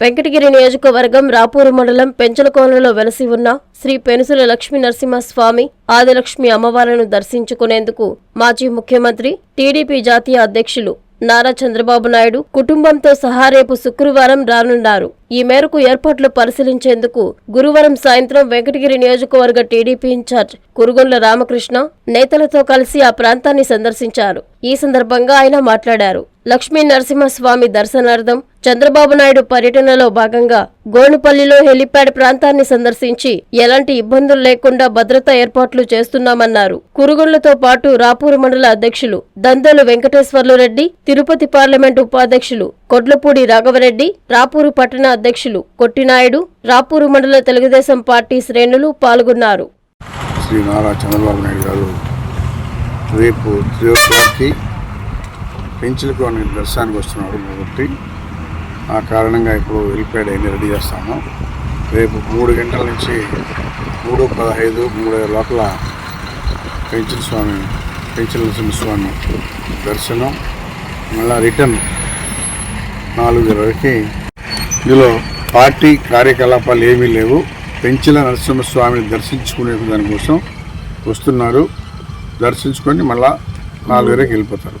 వెంకటగిరి నియోజకవర్గం రాపూరు మండలం పెంచలకోనలో వెలసి ఉన్న శ్రీ పెనుసుల లక్ష్మీ నరసింహస్వామి ఆదిలక్ష్మి అమ్మవార్లను దర్శించుకునేందుకు మాజీ ముఖ్యమంత్రి టీడీపీ జాతీయ అధ్యక్షులు నారా చంద్రబాబు నాయుడు కుటుంబంతో సహా రేపు శుక్రవారం రానున్నారు. ఈ మేరకు ఏర్పాట్లు పరిశీలించేందుకు గురువారం సాయంత్రం వెంకటగిరి నియోజకవర్గ టీడీపీ ఇన్ఛార్జ్ కురుగొండ్ల రామకృష్ణ నేతలతో కలిసి ఆ ప్రాంతాన్ని సందర్శించారు. ఈ సందర్భంగా ఆయన మాట్లాడారు. లక్ష్మీ నరసింహస్వామి దర్శనార్థం చంద్రబాబు నాయుడు పర్యటనలో భాగంగా గోనుపల్లిలో హెలిప్యాడ్ ప్రాంతాన్ని సందర్శించి ఎలాంటి ఇబ్బందులు లేకుండా భద్రతా ఏర్పాట్లు చేస్తున్నామన్నారు. కురుగొండ్లతో పాటు రాపూరు మండల అధ్యక్షులు దందలు వెంకటేశ్వర్లు రెడ్డి తిరుపతి పార్లమెంటు ఉపాధ్యక్షులు కొడ్లపూడి రాఘవరెడ్డి రాపూరు పట్టణ అధ్యక్షులు కొట్టినాయుడు రాపూరు మండల తెలుగుదేశం పార్టీ శ్రేణులు పాల్గొన్నారు. శ్రీ నారా చంద్రబాబు నాయుడు గారు రేపు పెంచులకు దర్శనానికి వస్తున్నారు కాబట్టి ఆ కారణంగా ఇప్పుడు వెళ్ళిపోయాడు అన్ని రెడీ చేస్తాము. రేపు మూడు గంటల నుంచి మూడు పదహైదు మూడు లోపల పెంచిన స్వామి పెంచుల నరసింహస్వామి దర్శనం మళ్ళీ రిటర్న్ నాలుగు వరకు ఇందులో పార్టీ కార్యకలాపాలు ఏమీ లేవు. పెంచిన నరసింహస్వామిని దర్శించుకునే దానికోసం వస్తున్నారు. దర్శించుకొని మళ్ళీ నాలుగు వరకు వెళ్ళిపోతారు.